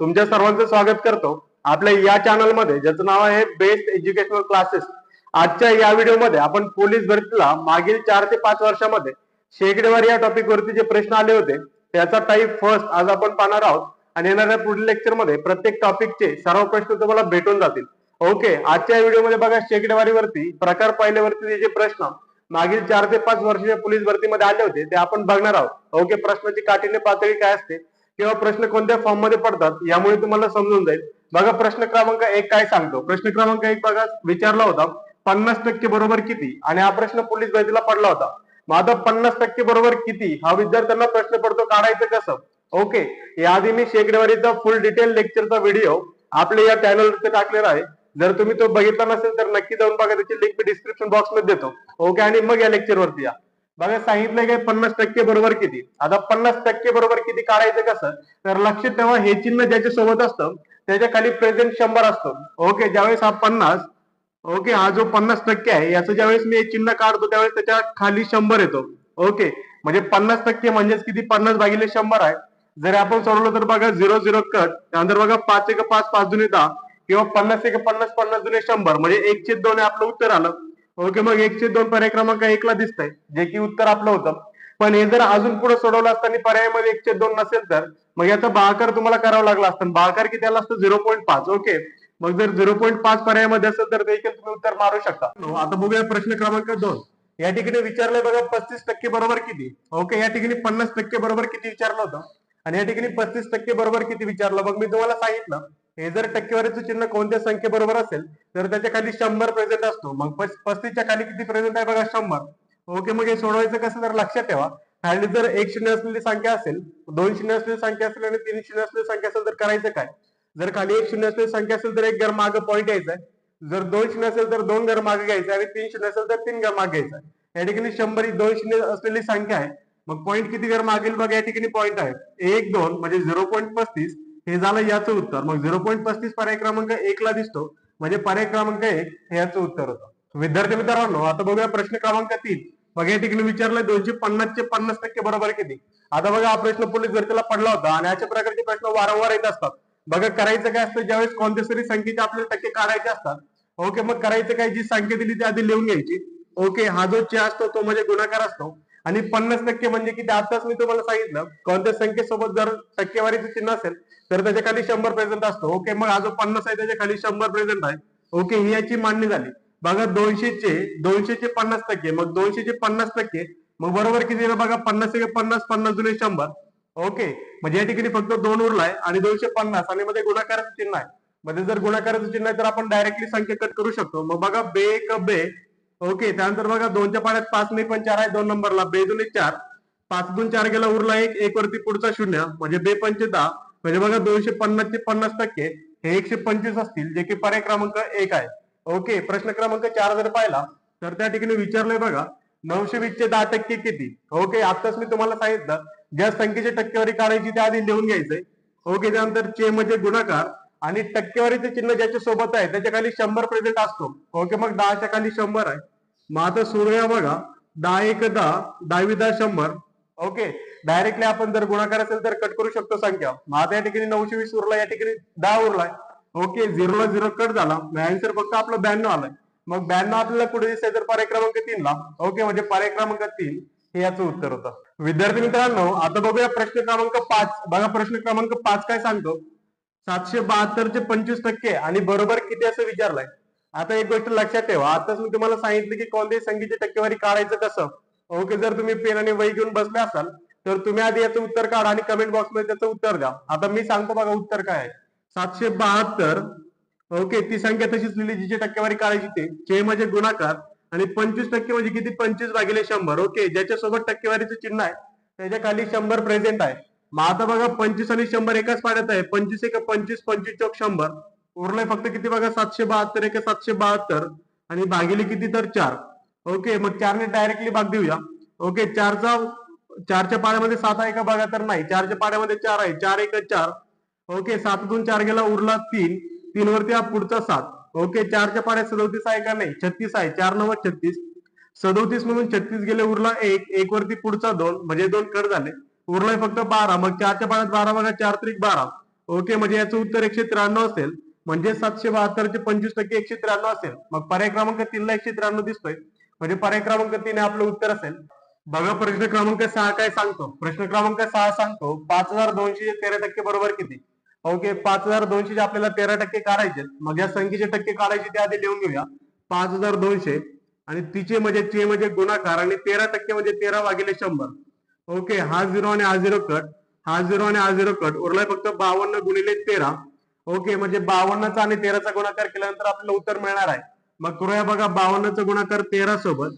तुमच्या सर्वांचं स्वागत करतो. आपल्या या चॅनलमध्ये ज्याचं नाव आहे बेस्ट एज्युकेशनल क्लासेस आजच्या या व्हिडिओमध्ये आपण पोलीस भरतीला मागील चार ते पाच वर्षामध्ये शेकडेवारी या टॉपिक वरती जे प्रश्न आले होते त्याचा टाईप फर्स्ट आज आपण पाहणार आहोत. आणि येणाऱ्या पुढील लेक्चरमध्ये प्रत्येक टॉपिकचे सर्व प्रश्न तुम्हाला भेटून जातील. ओके आजच्या व्हिडिओमध्ये बघा शेकडेवारीवरती प्रकार पाहिल्यावरती जे प्रश्न मागील चार ते पाच वर्षाच्या पोलीस भरतीमध्ये आले होते ते आपण बघणार आहोत. ओके प्रश्नाची काठीने पातळी काय असते? किंवा प्रश्न कोणत्या फॉर्ममध्ये पडतात यामुळे तुम्हाला समजून जाईल. बघा प्रश्न क्रमांक एक काय सांगतो? प्रश्न क्रमांक एक बघा विचारला होता पन्नास टक्के बरोबर किती? आणि हा प्रश्न पोलीस भरतीला पडला होता. मग आता पन्नास टक्के बरोबर किती? हा विद्यार्थ्यांना प्रश्न पडतो काढायचं कसं? ओके याआधी मी शेकडेवारीचा फुल डिटेल लेक्चरचा व्हिडिओ आपल्या या चॅनलवरती टाकलेला आहे. जर तुम्ही तो बघितला नसेल तर नक्की जाऊन बघा त्याची लिंक मी डिस्क्रिप्शन बॉक्समध्ये देतो. ओके आणि मग या लेक्चर वरती या. बघा सांगितलं काय? पन्नास टक्के बरोबर किती? आता पन्नास टक्के बरोबर किती काढायचं कसं? तर लक्षात ठेवा हे चिन्ह ज्याच्या सोबत असतं त्याच्याखाली प्रेझेंट शंभर असतो. ओके ज्यावेळेस हा पन्नास ओके हा जो पन्नास टक्के आहे याचं ज्यावेळेस मी हे चिन्ह काढतो त्यावेळेस त्याच्याखाली शंभर येतो. ओके म्हणजे पन्नास टक्के म्हणजेच किती? पन्नास भागिले शंभर आहे. जर आपण सोडवलं तर बघा झिरो झिरो कट त्यानंतर बघा पाच एक पाच पाच जुने दहा किंवा पन्नास एक पन्नास पन्नास जुने शंभर म्हणजे एक छेद दोन आपलं उत्तर आलं. ओके मग एकशे दोन पर्याय क्रमांक एकला दिसतंय जे की उत्तर आपलं होतं. पण हे जर अजून पुढे सोडवलं असताना पर्यायामध्ये एक छेद दोन नसेल तर मग याचा बहाकार तुम्हाला करावा लागला असतं. बहाकार किती आला असतो? झिरो पॉईंट पाच ओके. मग जर झिरो पॉईंट पाच पर्यायामध्ये असेल तर देखील तुम्ही उत्तर मारू शकता. आता बघूया प्रश्न क्रमांक दोन. या ठिकाणी विचारलंय बघा पस्तीस टक्के बरोबर किती? ओके या ठिकाणी पन्नास टक्के बरोबर किती विचारलं होतं? आणि या ठिकाणी पस्तीस टक्के बरोबर किती विचारलं? मग मी तुम्हाला सांगितलं हे जर टक्केवारीचं चिन्ह कोणत्या संख्येबरोबर असेल तर त्याच्याखाली शंभर प्रेझेंट असतो. मग पस्तीसच्या खाली किती प्रेझेंट आहे बघा शंभर. ओके मग हे सोडवायचं कसं तर लक्षात ठेवा. खाली जर एक शून्य असलेली संख्या असेल दोन शून्य असलेली संख्या असेल आणि तीन शून्य असलेली संख्या असेल तर करायचं काय? जर खाली एक शून्य असलेली संख्या असेल तर एक घर मागे पॉईंट यायचा आहे. जर दोन शून्य असेल तर दोन घर मागे घ्यायचं आहे आणि तीन शून्य असेल तर तीन घर मागे घ्यायचा या ठिकाणी शंभर ही दोन शून्य असलेली संख्या आहे. मग पॉईंट किती घर मागेल बघा या ठिकाणी पॉईंट आहे. एक दोन म्हणजे झिरो पॉईंट पस्तीस. हे झालं याचं उत्तर. मग झिरो पॉईंट पस्तीस पर्याय क्रमांक एक ला दिसतो. म्हणजे पर्याय क्रमांक एक हे याचं उत्तर होतं. विद्यार्थी मित्रांनो आता बघूया प्रश्न क्रमांक तीन. बघा या ठिकाणी विचारलंय दोनशे पन्नासचे पन्नास टक्के बरोबर किती आता बघा हा प्रश्न पोलीस भरतीला पडला होता आणि अशा प्रकारचे प्रश्न वारंवार येत असतात. बघा करायचं काय असतं? ज्यावेळेस कोणत्या तरी संख्येचे आपल्याला टक्के काढायचे असतात. ओके मग करायचं काय? जी संख्या दिली ती आधी लिहून घ्यायची. ओके हा जो चे असतो तो म्हणजे गुणाकार असतो. आणि पन्नास टक्के म्हणजे किती? आताच मी तुम्हाला सांगितलं कोणत्या संख्येसोबत जर टक्केवारीचं चिन्ह असेल तर त्याच्याखाली शंभर प्रेझेंट असतो. ओके मग आज पन्नास आहे त्याच्याखाली शंभर प्रेझेंट आहे. ओके ही याची मान्य झाली. बघा दोनशेचे दोनशेचे पन्नास टक्के मग दोनशेचे पन्नास टक्के मग बरोबर किती बघा? पन्नास एक पन्नास पन्नास जुने शंभर. ओके म्हणजे या ठिकाणी फक्त दोन उरलाय आणि दोनशे पन्नास आणि मध्ये गुणाकाराचं चिन्ह आहे. मध्ये जर गुणाकाराचं चिन्ह आहे तर आपण डायरेक्टली संख्या कट करू शकतो. मग बघा बे एक बे ओके त्यानंतर बघा दोनच्या पाण्यात पाच नाही पण चार आहे दोन नंबरला. बे दोन एक चार. पाच दोन चार गेला उरला एक. एक वरती पुढचा शून्य. म्हणजे बे पंचे दहा. म्हणजे बघा दोनशे पन्नास चे पन्नास टक्के हे एकशे पंचवीस असतील जे की पर्याय क्रमांक एक आहे. ओके प्रश्न क्रमांक चार जर पाहिला तर त्या ठिकाणी विचारलंय बघा नऊशे वीस चे दहा टक्के किती? ओके आताच मी तुम्हाला सांगितलं ज्या संख्येची टक्केवारी काढायची त्या आधी लिहून घ्यायचंय. ओके त्यानंतर चे म्हणजे गुणाकार. आणि टक्केवारीचे चिन्ह ज्याच्या सोबत आहे त्याच्याखाली शंभर प्रेझेंट असतो. ओके मग दहाच्या खाली शंभर आहे. मग आता सोडूया बघा. दहा एक दहा दहावी दहा शंभर. ओके डायरेक्टली आपण जर गुणाकार असेल तर कट करू शकतो संख्या. मग आता या ठिकाणी नऊशे वीस उरला या ठिकाणी दहा उरलाय ओके झिरोला झिरो कट झाला. आन्सर फक्त आपलं ब्याण्णव आलाय. मग ब्याण्णव आपल्याला पुढे दिसतंय तर पर्याय क्रमांक तीन ला. ओके म्हणजे पर्याय क्रमांक तीन हे याचं उत्तर होतं. विद्यार्थी मित्रांनो आता बघूया प्रश्न क्रमांक पाच. बघा प्रश्न क्रमांक पाच काय सांगतो? सातशे बहात्तरचे पंचवीस टक्के. आणि बरोबर किती असं विचारलंय? आता एक गोष्ट लक्षात ठेवा. आताच मी तुम्हाला सांगितलं की कोणत्याही संख्येची टक्केवारी काढायचं कसं? ओके जर तुम्ही पेन आणि वही घेऊन बसले असाल तर तुम्ही आधी याचं उत्तर काढा आणि कमेंट बॉक्समध्ये त्याचं उत्तर द्या. आता मी सांगतो बघा उत्तर काय आहे. सातशे बहात्तर ओके ती संख्या तशीच लिहिली जिची टक्केवारी काढायची ते. चे म्हणजे गुणाकार आणि पंचवीस टक्के म्हणजे किती? पंचवीस भागिले शंभर. ओके ज्याच्यासोबत टक्केवारीचं चिन्ह आहे त्याच्याखाली शंभर प्रेझेंट आहे. मग आता बघा पंचवीस आणि शंभर एकाच पाड्यात आहे. पंचवीस एक पंचवीस पंचवीस चौक शंभर. उरलंय फक्त किती बघा? सातशे बहात्तर एक सातशे बहात्तर. आणि भागिले किती? तर चार. ओके मग चारने डायरेक्टली भाग देऊया. ओके चारचा चारच्या पाड्यामध्ये सात आहे का बघा? तर नाही. चारच्या पाड्यामध्ये चार आहे. चार एक चार. ओके सातून चार गेला उरला तीन. तीन वरती हा पुढचा सात. ओके चारच्या पाड्यात सदोतीस आहे का? नाही. छत्तीस आहे. चार नव्वद छत्तीस. सदोतीस मधून छत्तीस गेले उरला एक. एक वरती पुढचा दोन. म्हणजे दोन कट झाले. उरलंय फक्त बारा. मग चारच्या पाण्यात बारा बघा चार त्रिक बारा. ओके म्हणजे याचं उत्तर एकशे त्र्याण्णव असेल. म्हणजे सातशे बहात्तरचे पंचवीस टक्के एकशे त्र्याण्णव असेल. मग पर्याय क्रमांक तीनला एकशे त्र्याण्णव दिसतोय. म्हणजे पर्याय क्रमांक तीन हे आपलं उत्तर असेल. बघा प्रश्न क्रमांक सहा काय सांगतो? प्रश्न क्रमांक सहा सांगतो पाच हजार दोनशे तेरा टक्के बरोबर किती? ओके पाच हजार दोनशे आपल्याला तेरा टक्के काढायचे मग या संख्येचे टक्के काढायचे ते आधी लिहून घेऊया. पाच हजार दोनशे आणि तिचे म्हणजे चे म्हणजे गुणाकार आणि तेरा टक्के म्हणजे तेरा वागिले शंभर. ओके हा झिरो आणि हा झिरो कट हा झिरो आणि हा झिरो कट उरलाय फक्त बावन्न गुणिले तेरा. ओके म्हणजे बावन्नचा आणि तेराचा गुणाकार केल्यानंतर आपल्याला उत्तर मिळणार आहे. मग करूया बघा बावन्नचा गुणाकार तेरा सोबत.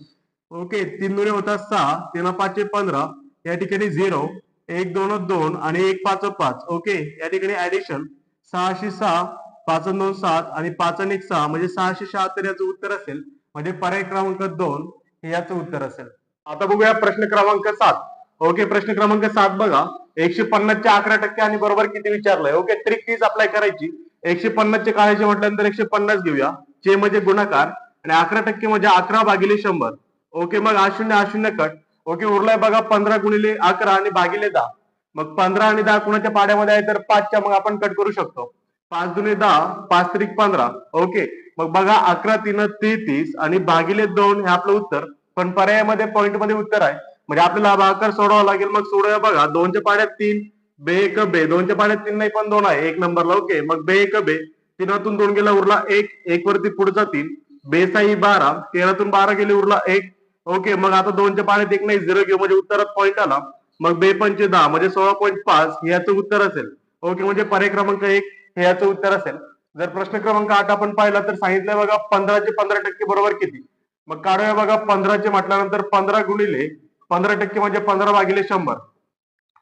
ओके तीन दुणे होता सहा तीन पाचशे पंधरा. या ठिकाणी झिरो एक दोन दोन आणि एक पाच पाच. ओके या ठिकाणी ऍडिशन सहाशे सहा पाच दोन सात आणि पाच आणि एक सहा. म्हणजे सहाशे शहात्तर याचं उत्तर असेल. म्हणजे पर्याय क्रमांक दोन हे याचं उत्तर असेल. आता बघूया प्रश्न क्रमांक सात. ओके प्रश्न क्रमांक सात बघा. एकशे पन्नासच्या अकरा टक्के आणि बरोबर किती विचारलंय? ओके ट्रिक तीच अप्लाय करायची. एकशे पन्नासचे काढायचे म्हटल्यानंतर एकशे पन्नास घेऊया. चे म्हणजे गुणाकार आणि अकरा टक्के म्हणजे अकरा भागिले शंभर. ओके मग हा शून्य हा शून्य कट. ओके उरलाय बघा पंधरा गुणिले अकरा आणि भागिले दहा. मग पंधरा आणि दहा कुणाच्या पाड्यामध्ये आहे? तर पाचच्या मग आपण कट करू शकतो. पाच दुने दहा पाच त्रिक पंधरा. ओके मग बघा अकरा तीन तेहतीस आणि भागिले दोन हे आपलं उत्तर. पण पर्यायामध्ये पॉईंटमध्ये उत्तर आहे. म्हणजे आपल्याला हा भागाकार लागेल. मग सोडूया बघा. दोनच्या पाड्यात तीन. बे एक बे. दोनच्या पाड्यात तीन नाही पण दोन आहे. एक नंबरला. ओके. मग बे एक बे. तीनातून दोन गेला उरला एक. एक वरती पुढचा तीन. बेसाई बारा. तेरातून बारा गेले उरला एक. ओके. मग आता दोनच्या पाण्यात एक नाही झिरो घेऊ. म्हणजे उत्तरात पॉईंट आला. मग बे पंचे दहा. म्हणजे सोळा पॉईंट पाच. हे याचं उत्तर असेल. ओके. म्हणजे पर्याय क्रमांक एक. हे याचं उत्तर असेल. जर प्रश्न क्रमांक आठ आपण पाहिला तर सांगितलंय बघा पंधराचे पंधरा टक्के बरोबर किती? मग काढूया बघा पंधराचे म्हटल्यानंतर पंधरा गुणिले पंधरा टक्के म्हणजे पंधरा भागिले शंभर.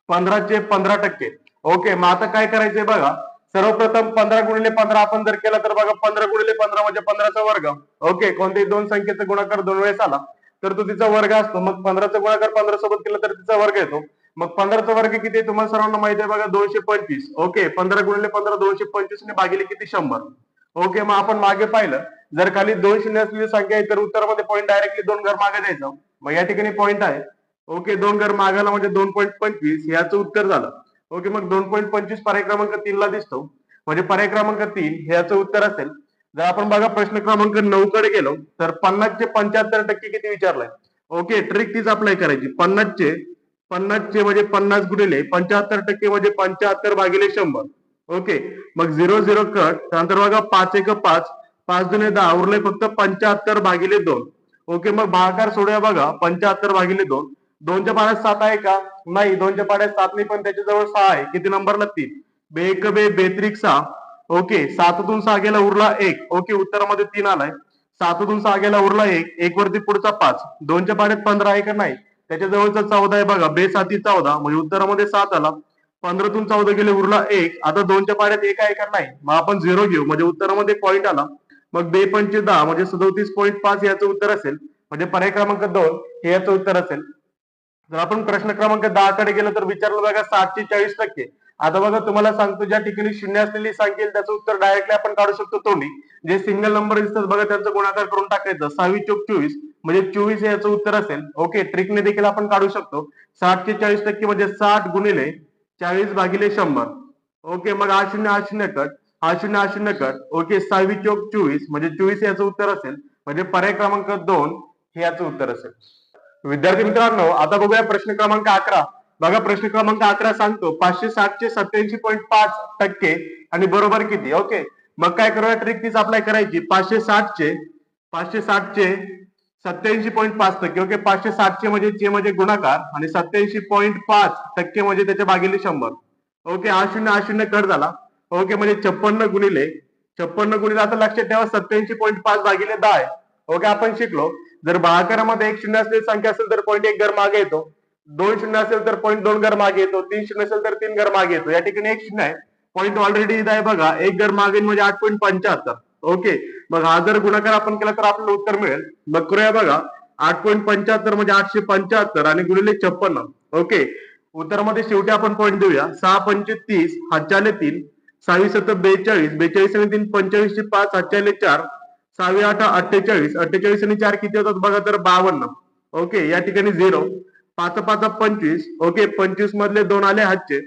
पंधराचे पंधरा टक्के. ओके मग आता काय करायचंय बघा. सर्वप्रथम पंधरा गुणिले पंधरा आपण जर केला तर बघा पंधरा गुणिले पंधरा म्हणजे पंधराचा वर्ग. ओके कोणत्याही दोन संख्येचा गुणाकार दोन वेळेस आला तर तो तिचा वर्ग असतो. मग पंधराचा गुणाकार पंधरा सोबत केला तर तिचा वर्ग येतो. मग पंधराचा वर्ग किती आहे तुम्हाला सर्वांना माहिती आहे बघा दोनशे पंचवीस. ओके पंधरा गुणिले पंधरा दोनशे पंचवीस ने भागिले किती? शंभर. ओके मग आपण मागे पाहिलं. जर खाली दोन शून्य असलेली संख्या आहे तर उत्तरामध्ये पॉईंट डायरेक्टली दोन घर मागे द्यायचं. मग या ठिकाणी पॉईंट आहे. ओके दोन घर मागायला म्हणजे दोन पॉईंट पंचवीस याचं उत्तर झालं. ओके मग दोन पॉईंट पंचवीस पर्याय क्रमांक तीन ला दिसतो. म्हणजे पर्याय क्रमांक तीन हे याचं उत्तर असेल. जर आपण बघा प्रश्न क्रमांक नऊ कडे गेलो तर पन्नासचे पंच्याहत्तर टक्के किती विचारलाय? ओके ट्रिक तीच अप्लाय करायची. पन्नासचे पन्नासचे म्हणजे पन्नास गुणिले पंच्याहत्तर टक्के म्हणजे पंच्याहत्तर भागिले शंभर. ओके मग झिरो झिरो कट त्यानंतर बघा पाच एक पाच पाच जुने दहा उरले फक्त पंच्याहत्तर भागिले दोन. ओके मग भागाकार सोडूया बघा पंच्याहत्तर भागिले दोन. दोनच्या पाण्यात सात आहे का? नाही दोनच्या पाण्यात सात नाही पण त्याच्याजवळ सहा आहे. किती नंबर लागतील बे एक बे बेत्रिक सहा. ओके साततून सहा गेला उरला एक. ओके उत्तरामध्ये तीन आलाय. साततून सहा गेला उरला एक. एक वरती पुढचा पाच. दोनच्या पाण्यात पंधरा आहे का? नाही. त्याच्या जवळचा चौदा आहे बघा. बे साती चौदा. म्हणजे उत्तरामध्ये सात आला. पंधरातून चौदा गेले उरला एक. आता दोनच्या पाण्यात एक आहे का? नाही. मग आपण झिरो घेऊ. म्हणजे उत्तरामध्ये पॉईंट आला. मग बे पंचे दहा. म्हणजे सदोतीस पॉईंट पाच याचं उत्तर असेल. म्हणजे पर्याय क्रमांक दोन हे याचं उत्तर असेल. जर आपण प्रश्न क्रमांक दहा कडे गेलो तर विचारलं बघा सातशे चाळीस टक्के. आता बघा तुम्हाला सांगतो ज्या ठिकाणी शून्य असलेली सांगेल त्याचं उत्तर डायरेक्टली आपण काढू शकतो तोंडी. जे सिंगल नंबर दिसतात बघा त्यांचा गुणाकार करून टाकायचं. सहावी चोक चोवीस म्हणजे चोवीस हे याचं उत्तर असेल. ओके ट्रिकने देखील आपण काढू शकतो. साठशे चाळीस टक्के म्हणजे साठ गुणिले चाळीस भागिले शंभर. ओके मग हा शून्य हा शून्य कट. हा शून्य हा शून्य कट. ओके सहावी चोक चोवीस म्हणजे चोवीस याचं उत्तर असेल. म्हणजे पर्याय क्रमांक दोन हे याचं उत्तर असेल. विद्यार्थी मित्रांनो आता बघूया प्रश्न क्रमांक अकरा. बघा प्रश्न क्रमांक अकरा सांगतो. पाचशे सातशे सत्याऐंशी पॉईंट पाच टक्के आणि बरोबर किती? ओके. मग काय करूया? ट्रिक तीच अप्लाय करायची. पाचशे साठचे पाचशे साठचे सत्याऐंशी पॉईंट पाच टक्के. ओके पाचशे साठचे म्हणजे चे म्हणजे गुणाकार आणि सत्याऐंशी पॉईंट पाच टक्के म्हणजे त्याच्या भागिले शंभर. ओके हा शून्य हा शून्य कट झाला. ओके म्हणजे छप्पन्न गुणिले छप्पन्न गुणिले आता लक्षात ठेवा सत्याऐंशी पॉईंट पाच भागिले दहा आहे. ओके आपण शिकलो. जर भागाकारामध्ये एक शून्य असलेली संख्या असेल तर पॉईंट एक घर मागे येतो. दोन शून्य असेल तर पॉईंट दोन घर मागे येतो. तीन शून्य असेल तर तीन घर मागे येतो. या ठिकाणी एक शून्य आहे. पॉईंट ऑलरेडी इथं आहे बघा. एक घर मागे म्हणजे आठ पॉईंट पंच्याहत्तर. ओके मग हा जर गुणाकार आपण केला तर आपल्याला उत्तर मिळेल. मग करूया बघा. आठ पॉईंट पंच्याहत्तर म्हणजे आठशे पंच्याहत्तर आणि गुणिले छप्पन्न. ओके उत्तरामध्ये शेवटी आपण पॉईंट देऊया. सहा पंचे तीस हातच्याले तीन. सहावीस सत्तर बेचाळीस. बेचाळीस आणि तीन पंचेचाळीसशे पाच हातच्याले चार. सहावी आठ अठ्ठेचाळीस. अठ्ठेचाळीस आणि चार किती होतात बघा तर बावन्न. ओके या ठिकाणी झिरो पाच पाच पंचवीस. ओके पंचवीस मधले दोन आले हातचे.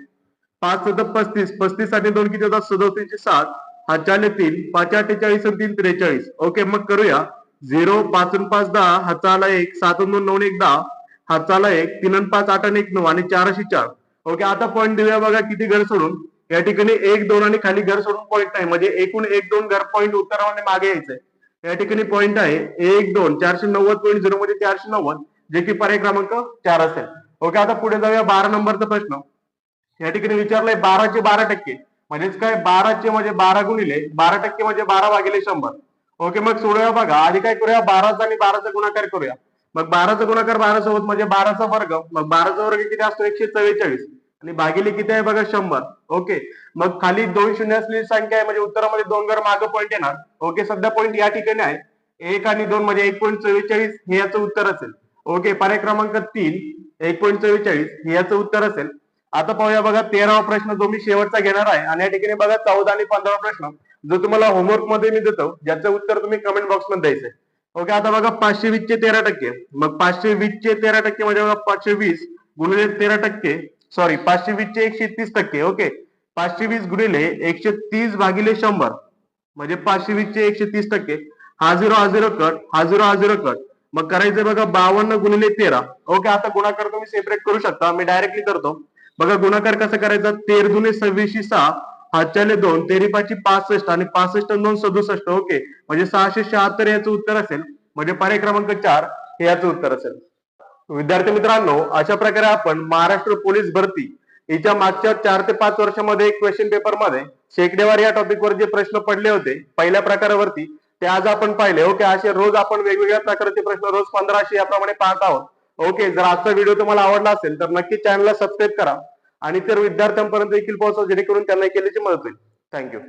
पाच सत पस्तीस. पस्तीस आणि दोन किती होतात? सदोतीसशे सात. हातचे आले तीन. पाच अठ्ठेचाळीस आणि तीन त्रेचाळीस. ओके मग करूया. झिरो पाच आणि पाच दहा. हातचा आला एक. सात दोन नऊ एक दहा. हातचा आला एक. तीन आणि पाच आठ आणि एक नऊ आणि चार अशी चार. ओके आता पॉईंट देऊया बघा किती घर सोडून. या ठिकाणी एक दोन आणि खाली घर सोडून पॉईंट नाही. म्हणजे एकूण एक दोन घर पॉईंट उत्तरामध्ये मागे यायचंय. या ठिकाणी पॉईंट आहे. एक दोन चारशे नव्वद पॉईंट झिरो मध्ये चारशे नव्वद. जे की पर्याय क्रमांक चार असेल. ओके आता पुढे जाऊया बारा नंबरचा प्रश्न. या ठिकाणी विचारलंय बाराचे बारा टक्के. म्हणजेच काय? बाराचे म्हणजे बारा गुणिले बारा टक्के म्हणजे बारा भागिले शंभर. ओके मग सोडूया बघा. आधी काय करूया? बाराचा आणि बाराचा गुणाकार करूया. मग बाराचा गुणाकार बारा सोबत म्हणजे बाराचा वर्ग. मग बाराचा वर्ग किती असतो? एकशे चव्वेचाळीस. आणि भागिले किती आहे बघा शंभर. ओके. मग खाली दोन शून्य असलेली संख्या आहे म्हणजे उत्तरामध्ये दोन घर मागं पॉईंट येणार. ओके सध्या पॉईंट या ठिकाणी आहे. एक आणि दोन म्हणजे एक पॉईंट चव्वेचाळीस हे याचं उत्तर असेल. ओके पर्याय क्रमांक तीन एक पॉईंट चव्वेचाळीस हे याचं उत्तर असेल. आता पाहूया बघा तेरावा प्रश्न जो मी शेवटचा घेणार आहे आणि या ठिकाणी बघा चौदा आणि पंधरावा प्रश्न. जो तुम्हाला होमवर्कमध्ये मी देतो ज्याचं उत्तर तुम्ही कमेंट बॉक्समध्ये द्यायचंय ओके आता बघा पाचशे वीस चे तेरा टक्के. मग पाचशे वीस चे तेरा टक्के म्हणजे बघा पाचशे वीस गुणिले तेरा टक्के. सॉरी पाचशे वीसचे एकशे तीस टक्के ओके पाचशे वीस गुणिले एकशे तीस भागिले शंभर म्हणजे पाचशे वीसचे एकशे तीस टक्के. हा झिरो हा झिरो कट हा झिरो हा झिरो कट मग करायचं बघा बावन्न गुणिले तेरा. ओके आता गुणाकार तुम्ही सेपरेट करू शकता मी डायरेक्टली करतो. बघा गुणाकार कसा करायचा? तेर दुने सव्वीसशे सहा हातच्याले दोन तेरी पाचशे पासष्ट आणि पासष्ट दोन सदुसष्ट ओके म्हणजे सहाशे शहात्तर याचं उत्तर असेल. म्हणजे पर्याय क्रमांक चार हे याचं उत्तर असेल. विद्यार्थी मित्रांनो अशा प्रकारे आपण महाराष्ट्र पोलीस भरती हिच्या मागच्या चार ते पाच वर्षामध्ये एक क्वेश्चन पेपरमध्ये शेकडेवार या टॉपिकवर जे प्रश्न पडले होते पहिल्या प्रकारावरती ते आज आपण पाहिले. ओके असे रोज आपण वेगवेगळ्या प्रकारचे प्रश्न रोज पंधराशे याप्रमाणे पाहत आहोत. ओके जर आजचा व्हिडिओ तुम्हाला आवडला असेल तर नक्की चॅनलला सबस्क्राईब करा. आणि तर विद्यार्थ्यांपर्यंत देखील पोहोचवा जेणेकरून त्यांना केल्याची मदत होईल. थँक्यू